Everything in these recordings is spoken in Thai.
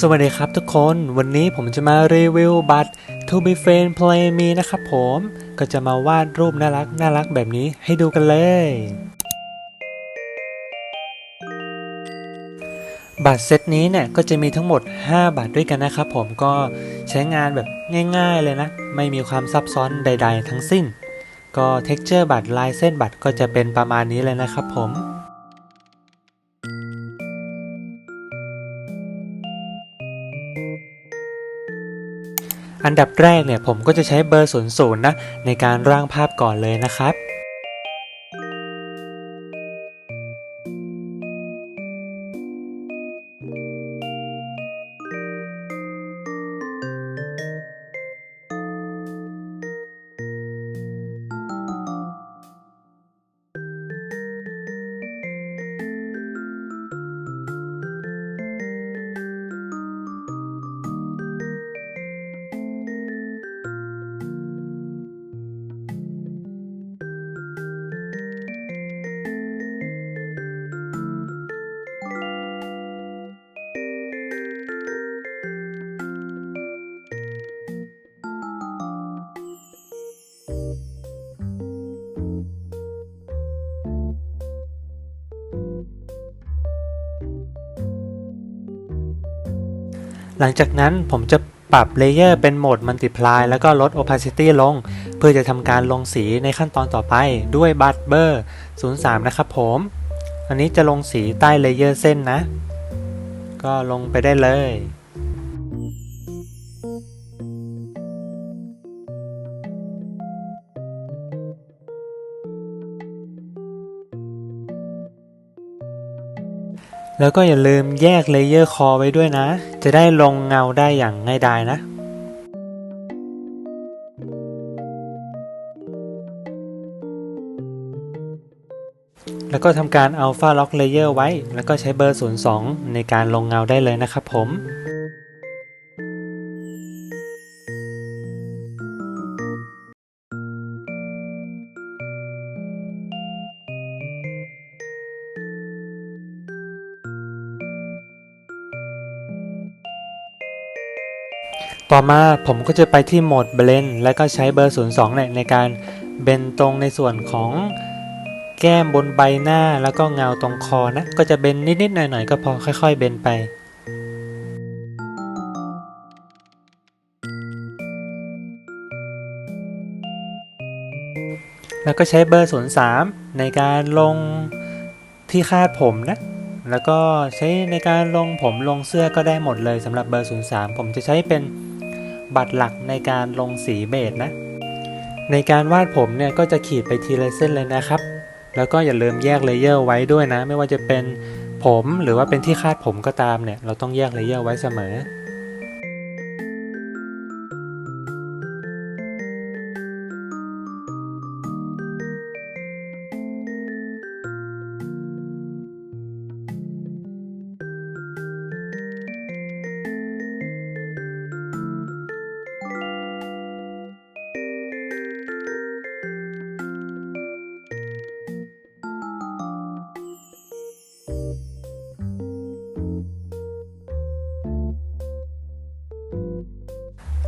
สวัสดีครับทุกคนวันนี้ผมจะมารีวิวบัตร To Be Friend Play Me นะครับผมก็จะมาวาดรูปน่ารักน่ารักแบบนี้ให้ดูกันเลย บัตรเซตนี้เนี่ยก็จะมีทั้งหมด 5 บัตรด้วยกันนะครับผมก็ใช้งานแบบง่ายๆเลยนะ ไม่มีความซับซ้อนใด ๆ ทั้งสิ้น ก็เท็กเจอร์บัตรลายเส้นบัตรก็จะเป็นประมาณนี้เลยนะครับผม อันดับแรกเนี่ยผมก็จะใช้เบอร์00นะในการร่างภาพก่อนเลยนะครับ หลังจากนั้นผมจะปรับเลเยอร์เป็นโหมด Multiply แล้วก็ลด Opacity ลง เพื่อจะทำการลงสีในขั้นตอนต่อไปด้วยบัตเบอร์03 นะครับผม อันนี้จะลงสีใต้เลเยอร์เส้นนะ ก็ลงไปได้เลย แล้วก็อย่าลืมแยกเลเยอร์คอไว้ด้วยนะ จะได้ลงเงาได้อย่างง่ายดายนะ แล้วก็ทำการอัลฟาล็อกเลเยอร์ไว้ แล้วก็ใช้เบอร์ 02 ในการลงเงาได้เลยนะครับผม ต่อมาผมก็จะไปที่โหมด Blend และก็ใช้เบอร์ 02เนี่ยในการเบนตรงในส่วนของแก้มบนใบหน้าแล้วก็เงาตรงคอนะ ก็จะเบนนิดๆหน่อยๆก็พอค่อย ๆ เบนไปแล้วก็ใช้เบอร์ 03 ในการลงที่คาดผมนะ แล้วก็ใช้ในการลงผมลงเสื้อก็ได้หมดเลยสำหรับเบอร์ 03 ผมจะใช้เป็น บัตรหลักในการลงสีเบสนะ ในการวาดผมเนี่ยก็จะขีดไปทีละเส้นเลยนะครับ แล้วก็อย่าลืมแยกเลเยอร์ไว้ด้วยนะ ไม่ว่าจะเป็นผมหรือว่าเป็นที่คาดผมก็ตามเนี่ย เราต้องแยกเลเยอร์ไว้เสมอ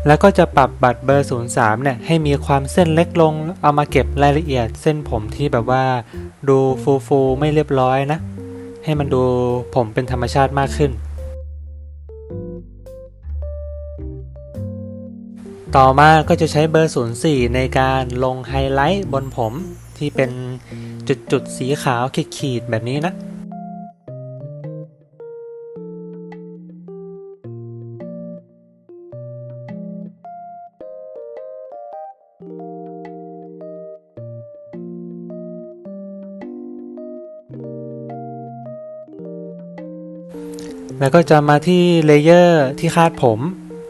แล้วก็จะปรับบัตรเบอร์ 03 เนี่ยให้มีความเส้นเล็กลง เอามาเก็บรายละเอียดเส้นผมที่แบบว่า ดูฟูฟูไม่เรียบร้อยนะ ให้มันดูผมเป็นธรรมชาติมากขึ้น ต่อมาก็จะใช้เบอร์ 04 ในการลงไฮไลท์บนผมที่เป็นจุดๆสีขาวขีดๆแบบนี้นะ แล้วก็จะมาที่เลเยอร์ที่คาดผม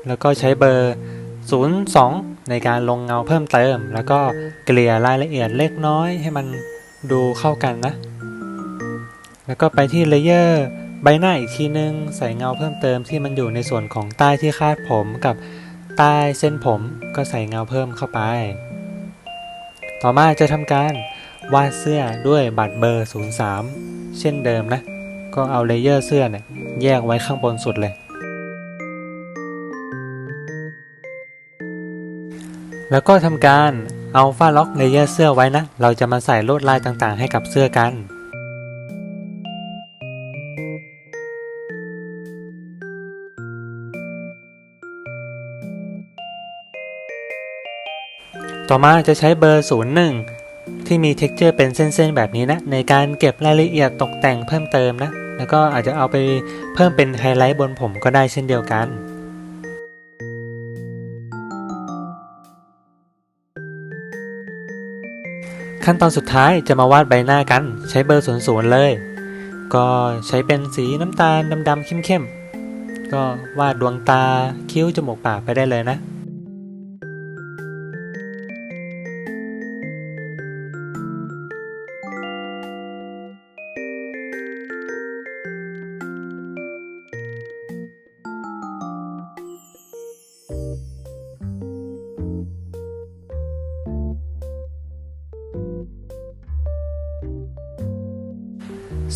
แล้วก็ใช้เบอร์ 02 ในการลงเงาเพิ่มเติม แล้วก็เกลี่ยรายละเอียดเล็กน้อยให้มันดูเข้ากันนะ แล้วก็ไปที่เลเยอร์ใบหน้าอีกทีนึง ใส่เงาเพิ่มเติมที่มันอยู่ในส่วนของใต้ที่คาดผมกับใต้เส้นผมก็ใส่เงาเพิ่มเข้าไป ต่อมาจะทำการวาดเสื้อด้วยบัตรเบอร์ 03 เช่นเดิมนะ ก็เอาเลเยอร์เสื้อเนี่ยแยกไว้ข้างบนสุดเลย แล้วก็ทำการเอาฝ้าล็อกเลเยอร์เสื้อไว้นะ เราจะมาใส่ลวดลายต่างๆ ให้กับเสื้อกันต่อมาจะใช้เบอร์ 01 ที่มีเท็กเจอร์เป็นเส้น ๆ แบบนี้นะ ในการเก็บรายละเอียดตกแต่งเพิ่มเติมนะ แล้วก็อาจจะเอาไปเพิ่มเป็นไฮไลท์บนผมก็ได้เช่นเดียวกันขั้นตอนสุดท้ายจะมาวาดใบหน้ากัน ใช้เบอร์00เลย ก็ใช้เป็นสีน้ำตาลดำๆเข้มๆก็วาดดวงตาคิ้วจมูกปากไปได้เลยนะ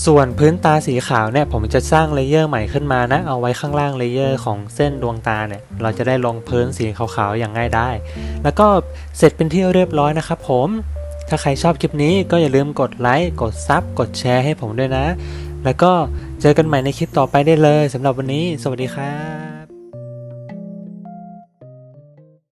ส่วนพื้นตาสีขาวเนี่ยผมจะสร้างเลเยอร์ใหม่ขึ้นมานะ เอาไว้ข้างล่างเลเยอร์ของเส้นดวงตาเนี่ยเราจะได้ลงพื้นสีขาวๆอย่างง่ายได้ แล้วก็เสร็จเป็นที่เรียบร้อยนะครับผม ถ้าใครชอบคลิปนี้ก็อย่าลืมกดไลค์กดซับกดแชร์ให้ผมด้วยนะ แล้วก็เจอกันใหม่ในคลิปต่อไปได้เลยสำหรับวันนี้ สวัสดีครับ